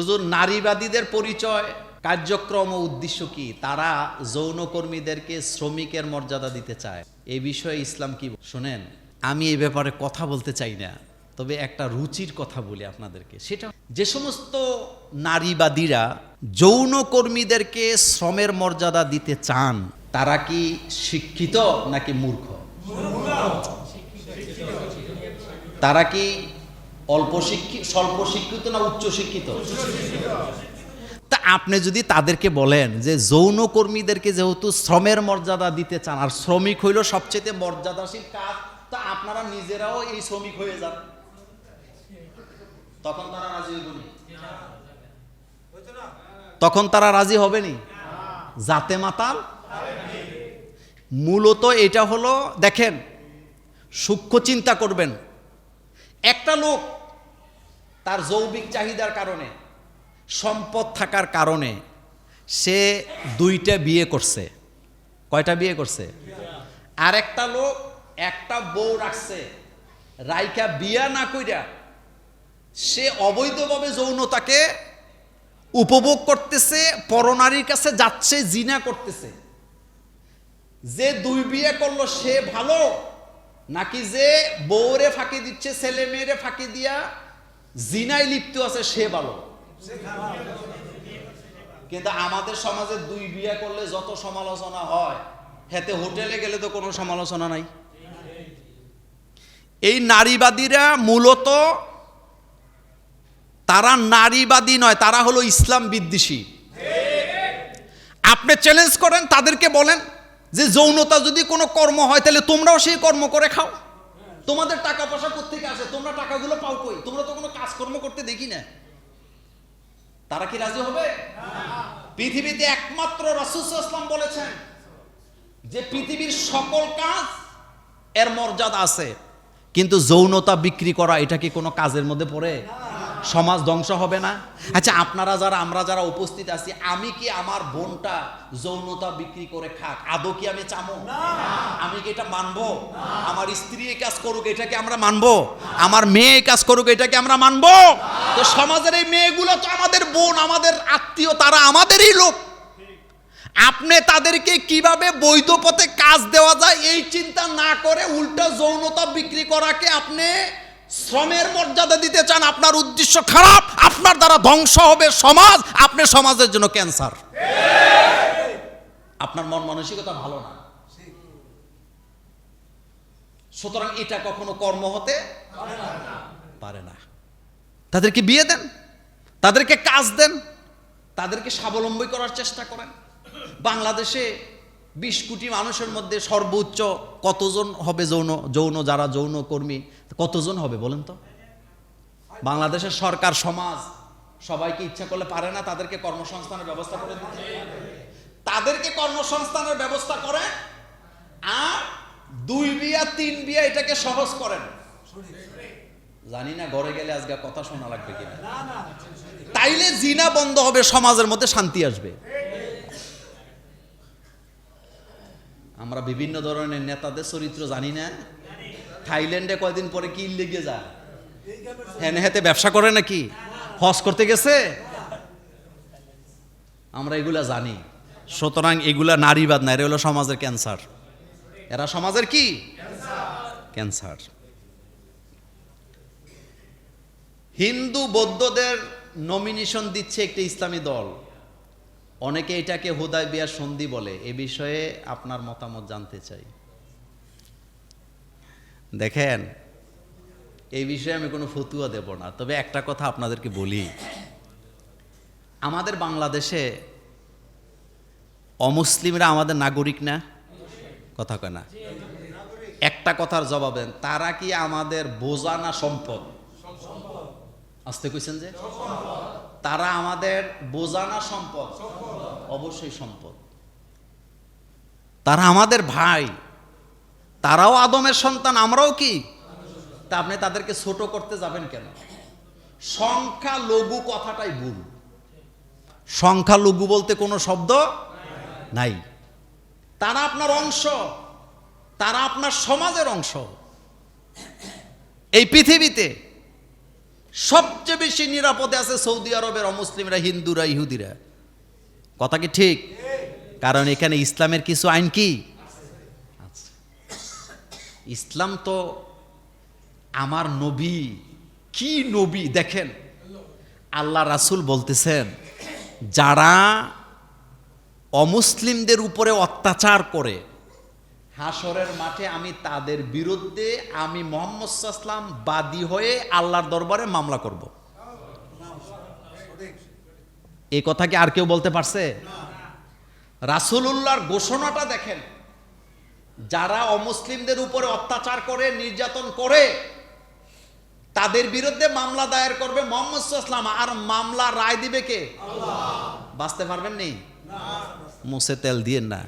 হুজুর, নারীবাদীদের পরিচয়, কার্যক্রম ও উদ্দেশ্য কি? তারা যৌনকর্মীদেরকে শ্রমিকের মর্যাদা দিতে চায়। এ বিষয়ে ইসলাম কি শোনেন, আমি এই ব্যাপারে কথা বলতে চাই না, তবে একটা রুচির কথা বলি আপনাদেরকে। সেটা যে সমস্ত নারীবাদীরা যৌনকর্মীদেরকে শ্রমের মর্যাদা দিতে চান, তারা কি শিক্ষিত নাকি মূর্খ? তারা কি অল্প শিক্ষিত স্বল্প শিক্ষিত না উচ্চ শিক্ষিত? তা আপনি যদি তাদেরকে বলেন যে যৌনকর্মীদেরকে যেহেতু শ্রমের মর্যাদা দিতে চান আর শ্রমিক হইল সবচেয়ে মর্যাদাশীল কাজ তা আপনারা নিজেরাও এই শ্রমিক হয়ে যান। তখন তারা রাজি হইবনি তখন তারা রাজি হবেনি জাতে মাতাল? মূলত এটা হলো দেখেন সূক্ষ্ম চিন্তা করবেন। একটা লোক তার যৌবিক চাহিদার কারণে, সম্পদ থাকার কারণে সে দুইটা বিয়ে করছে। কয়টা বিয়ে করছে? আর একটা লোক, একটা বউ রাখছে। রাইকা বিয়া না কইরা সে অবৈধভাবে যৌনতাকে উপভোগ করতেছে, পরনারীর কাছে যাচ্ছে, জিনা করতেছে। যে দুই বিয়ে করল, সে ভালো? নাকি যে বউরে ফাঁকি দিচ্ছে, ছেলে মেয়েরে ফাঁকি দিয়া জিনায় লিপ্ত আছে, সে ভালো। কিন্তু আমাদের সমাজে দুই বিয়ে করলে যত সমালোচনা হয়, হেতে হোটেলে গেলে তো কোনো সমালোচনা নাই। এই নারীবাদীরা মূলত তারা নারীবাদী নয়, তারা হলো ইসলাম বিদ্বেষী। আপনি চ্যালেঞ্জ করেন, তাদেরকে বলেন যে যৌনতা যদি কোনো কর্ম হয়, তাহলে তোমরাও সেই কর্ম করে খাও। তোমাদের টাকা পয়সা কোথেকে আসে? তোমরা টাকাগুলো পাও কই? তোমরা তো কোনো কাজকর্ম করতে দেখি না। তারা কি রাজি হবে? পৃথিবীতে একমাত্র রাসুসাল্লাম বলেছেন যে পৃথিবীর সকল কাজ এর মর্যাদা আছে, কিন্তু যৌনতা বিক্রি করা এটা কি কোনো কাজের মধ্যে পড়ে? সমাজ ধ্বংস হবে না। আচ্ছা আপনারা যারা আমরা যারা উপস্থিত আছি আমি কি আমার বোনটা যৌনতা বিক্রি করে খাক? আদৌ কি আমি চামো? আমি কি এটা মানবো? আমার স্ত্রী এই কাজ করুক এটাকে আমরা মানবো? আমার মেয়ে এই কাজ করুক এটাকে আমরা মানবো? তো সমাজের এই মেয়েগুলো তো আমাদের বোন আমাদের আত্মীয় তারা আমাদেরই লোক। আপনি তাদেরকে কীভাবে বৈধ পথে কাজ দেওয়া যায় এই চিন্তা না করে উল্টা যৌনতা বিক্রি করাকে আপনি শ্রমের মর্যাদা দিতে চান, আপনার উদ্দেশ্য খারাপ, আপনার দ্বারা ধ্বংস হবে সমাজ, আপনি সমাজের জন্য ক্যান্সার। আপনার মন মানসিকতা ভালো না। সুতরাং এটা কখনো কর্ম হতে পারে না। তাদেরকে বিয়ে দেন, তাদেরকে কাজ দেন, তাদেরকে স্বাবলম্বী করার চেষ্টা করেন। বাংলাদেশে বিশ কোটি মানুষের মধ্যে সর্বোচ্চ কতজন হবে যৌন যৌন, যারা যৌন কর্মী? কতজন হবে বলেন তো? বাংলাদেশের সরকার, সমাজ, সবাইকে ইচ্ছা করলে পারে না তাদেরকে কর্মসংস্থানের ব্যবস্থা করে দিতে। তাদেরকে কর্মসংস্থানের ব্যবস্থা করে আর দুই বিয়া, তিন বিয়া এটাকে সহজ করেন। জানি না ঘরে গেলে আজকে কথা শোনা লাগবে কিনা। তাইলে জিনা বন্ধ হবে, সমাজের মধ্যে শান্তি আসবে। আমরা বিভিন্ন ধরনের নেতাদের চরিত্র জানি না। থাইল্যান্ডে কয়দিন পরে কি লেগে যায়? হ্যাঁ হেতে ব্যবসা করে নাকি? হজ করতে গেছে? আমরা এগুলা জানি। সুতরাং এগুলা নারীবাদ না, এরা হলো সমাজের ক্যান্সার। এরা সমাজের কি? ক্যান্সার। হিন্দু বৌদ্ধদের নমিনেশন দিচ্ছে একটি ইসলামী দল। অনেকে এটাকে হুদায় বিয়ার সন্ধি বলে, এ বিষয়ে আপনার মতামত জানতে চাই। দেখেন এই বিষয়ে আমি কোনো ফতুয়া দেব না, তবে একটা কথা আপনাদেরকে বলি। আমাদের বাংলাদেশে অমুসলিমরা আমাদের নাগরিক না? কথা কয় না। একটা কথার জবাব দেন তারা কি আমাদের বোঝা না সম্পদ? আসতে কইছেন যে? তারা আমাদের বোঝানা সম্পদ? অবশ্যই সম্পদ। তারা আমাদের ভাই। তারাও আদমের সন্তান, আমরাও কি? তা আপনি তাদেরকে ছোট করতে যাবেন কেন? সংখ্যা লঘু কথাটাই ভুল। সংখ্যা লঘু বলতে কোনো শব্দ নাই। তারা আপনার অংশ। তারা আপনার সমাজের অংশ। এই পৃথিবীতে সবচেয়ে বেশি নিরাপদে আছে সৌদি আরবের অমুসলিমরা, হিন্দুরা, ইহুদিরা। কথা কি ঠিক? কারণ এখানে ইসলামের কিছু আইন কি? ইসলাম তো আমার নবী। কি নবী? দেখেন, আল্লাহ রাসূল বলতেছেন, যারা অমুসলিমদের উপরে অত্যাচার করে হাসরের মাঠে আমি তাদের বিরুদ্ধে আমি মোহাম্মদ সাল্লাম বাদী হয়ে আল্লাহর দরবারে মামলা করব। এই কথা কি আর কেউ বলতে পারছে? রাসূলুল্লাহর ঘোষণাটা দেখেন। যারা অমুসলিমদের উপরে অত্যাচার করে নির্যাতন করে তাদের বিরুদ্ধে মামলা দায়ের করবে মোহাম্মদ সাল্লাম আর মামলা রায় দিবে কে? বাঁচতে পারবেন নেই? মুছে তেল দিয়ে না।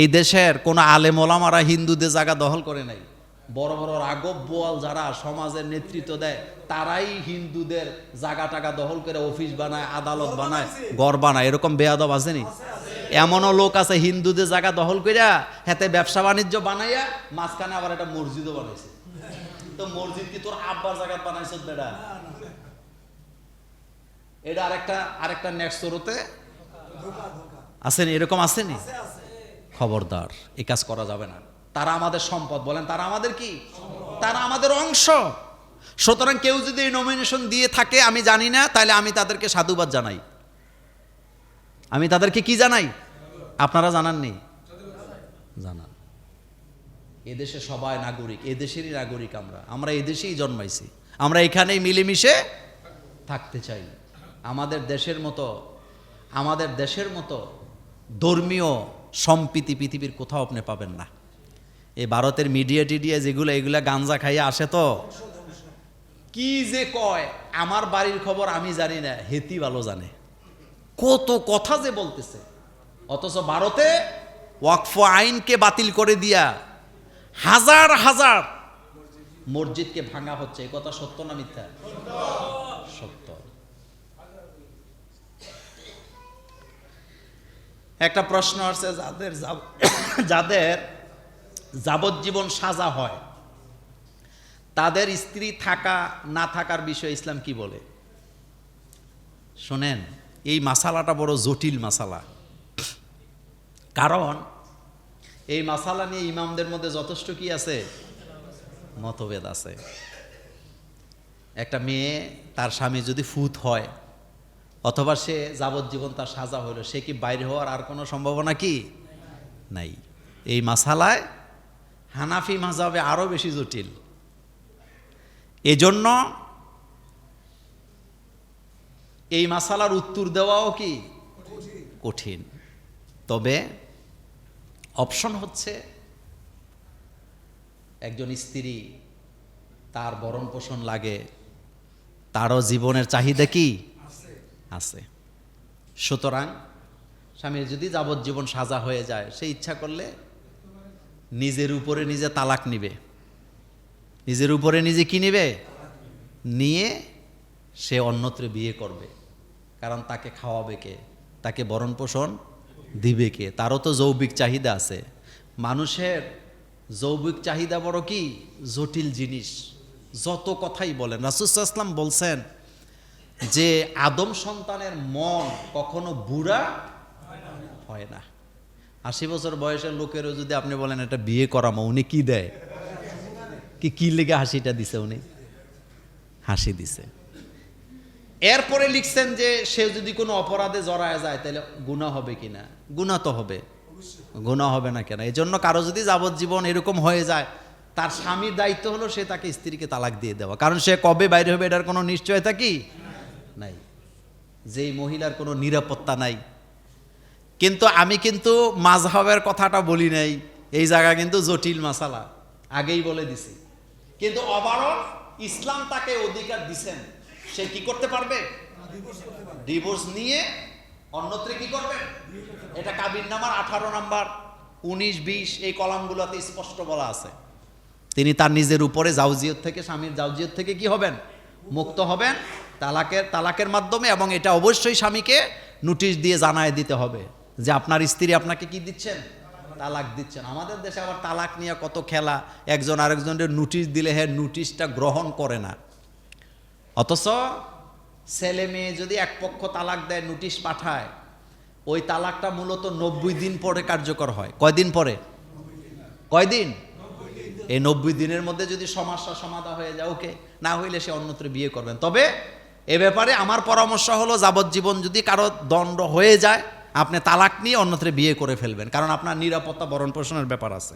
এই দেশের কোন আলেম ওলামারা হিন্দুদের জায়গা দখল করে নাই। বড় বড় রাগব বোয়াল যারা সমাজের নেতৃত্ব দেয়, তারাই হিন্দুদের জায়গা টাকা দখল করে অফিস বানায়, আদালত বানায়, ঘর বানায়। এরকম বেয়াদব আসেনি? এমনও লোক আছে হিন্দুদের জায়গা দখল কইরা হাতে ব্যবসা বাণিজ্য বানাইয়া মাঝখানে আবার একটা মসজিদও বানাইছে। তো মসজিদ কি তোর আব্বার জায়গা বানাইছ বেটা এটা আরেকটা আরেকটা নেক্সট শুরুতে আসেনি? এরকম আসেনি? খবরদার এই কাজ করা যাবে না। তারা আমাদের সম্পদ, বলেন তারা আমাদের কি? তারা আমাদের অংশ। সুতরাং কেউ যদি এই নমিনেশন দিয়ে থাকে, আমি জানি না তাহলে আমি তাদেরকে সাধুবাদ জানাই। আমি তাদেরকে কি জানাই? আপনারা জানাননি জানান। এদেশে সবাই নাগরিক, এদেশেরই নাগরিক আমরা। আমরা এদেশেই জন্মাইছি। আমরা এখানেই মিলেমিশে থাকতে চাই। আমাদের দেশের মতো, আমাদের দেশের মতো ধর্মীয় সম্প্রীতি পৃথিবীর কোথাও আপনি পাবেন না। এই ভারতের মিডিয়া টিডিয়া যেগুলো, এগুলা গাঞ্জা খাইয়ে আসে তো? কি যে কয়, আমার বাড়ির খবর আমি জানি না, হেতি ভালো জানে। কত কথা যে বলতেছে। অথচ ভারতে ওয়াকফ আইনকে বাতিল করে দিয়া হাজার হাজার মসজিদকে ভাঙা হচ্ছে। এ কথা সত্য না মিথ্যা? সত্য। একটা প্রশ্ন আছে যাদের যাদের যাবজ্জীবন সাজা হয়, তাদের স্ত্রী থাকা, না থাকার বিষয়ে ইসলাম কি বলে? শোনেন, এই মাসালাটা বড় জটিল মাসালা। কারণ, এই মাসালা নিয়ে ইমামদের মধ্যে যথেষ্ট কি আছে? মতভেদ আছে। একটা মেয়ে, তার স্বামী যদি ফুত হয় অথবা সে যাবজ্জীবন তার সাজা হলো সে কি বাইরে হওয়ার আর কোনো সম্ভাবনা কি? নাই। এই মাসালায় হানাফি মাজাবে আরও বেশি জটিল। এজন্য এই মাসালার উত্তর দেওয়াও কি? কঠিন। তবে অপশন হচ্ছে একজন স্ত্রী তার বরণ পোষণ লাগে, তারও জীবনের চাহিদা কি? আছে। সুতরাং স্বামীর যদি যাবজ্জীবন সাজা হয়ে যায়, সে ইচ্ছা করলে নিজের উপরে নিজে তালাক নিবে। নিজের উপরে নিজে কি নিবে? নিয়ে সে অন্যত্র বিয়ে করবে। কারণ তাকে খাওয়াবে কে? তাকে বরণ পোষণ দিবে কে? তারও তো যৌবিক চাহিদা আছে। মানুষের যৌবিক চাহিদা বড় কি? জটিল জিনিস। যত কথাই বলেন রাসুসাল্লাম বলছেন যে আদম সন্তানের মন কখনো বুড়া হয় না। আশি বছর বয়সের লোকেরও যদি আপনি বলেন, এটা বিয়ে করামো উনি কি দেয়? কি কি লেগে হাসিটা দিছে উনি? হাসি দিছে। এরপরে লিখছেন যে, সে যদি কোনো অপরাধে জড়ায় যায়, তাহলে গুণা হবে কিনা গুণা তো হবে। গুণা হবে না কেন? এই জন্য কারও যদি যাবজ্জীবন এরকম হয়ে যায়, তার স্বামীর দায়িত্ব হলো সে তাকে স্ত্রীকে তালাক দিয়ে দেওয়া। কারণ সে কবে বাইরে হবে, এটার কোনো নিশ্চয়তা কি? নাই। যেই মহিলার কোনো নিরাপত্তা নাই। কিন্তু আমি কিন্তু মাঝহবের কথাটা বলি নাই, এই জায়গা কিন্তু জটিল মাসালা। আগেই বলে দিছি। কিন্তু ওভারঅল ইসলাম তাকে অধিকার দিছেন। সে কি করতে পারবে? ডিভোর্স নিয়ে অন্যত্র কি করবে? এটা কাবির নামার আঠারো নাম্বার। উনিশ, বিশ, এই কলামগুলোতে স্পষ্ট বলা আছে। তিনি তার নিজের উপরে জাউজিয়ত থেকে, স্বামীর জাউজিয়ত থেকে কি হবেন? মুক্ত হবেন। তালাকের তালাকের মাধ্যমে এবং এটা অবশ্যই স্বামীকে নোটিশ দিয়ে জানায় দিতে হবে যে আপনার স্ত্রী আপনাকে কি দিচ্ছেন? তালাক দিচ্ছেন। আমাদের দেশে আবার তালাক নিয়ে কত খেলা, একজন আরেকজনের নোটিশ দিলে হ্যাঁ নোটিশটা গ্রহণ করে না। অথচ ছেলে মেয়ে যদি এক পক্ষ তালাক দেয় নোটিশ পাঠায়, ওই তালাকটা মূলত নব্বই দিন পরে কার্যকর হয়। কয়দিন পরে? কয়দিন? এই নব্বই দিনের মধ্যে যদি সমস্যা সমাধা হয়ে যায়, ওকে, না হইলে সে অন্যত্র বিয়ে করবেন। তবে এ ব্যাপারে আমার পরামর্শ হলো, যাবজ্জীবন যদি কারও দণ্ড হয়ে যায়, আপনি তালাক নিয়ে অন্যত্র বিয়ে করে ফেলবেন, কারণ আপনার নিরাপত্তা বরণ পোষণের ব্যাপার আছে।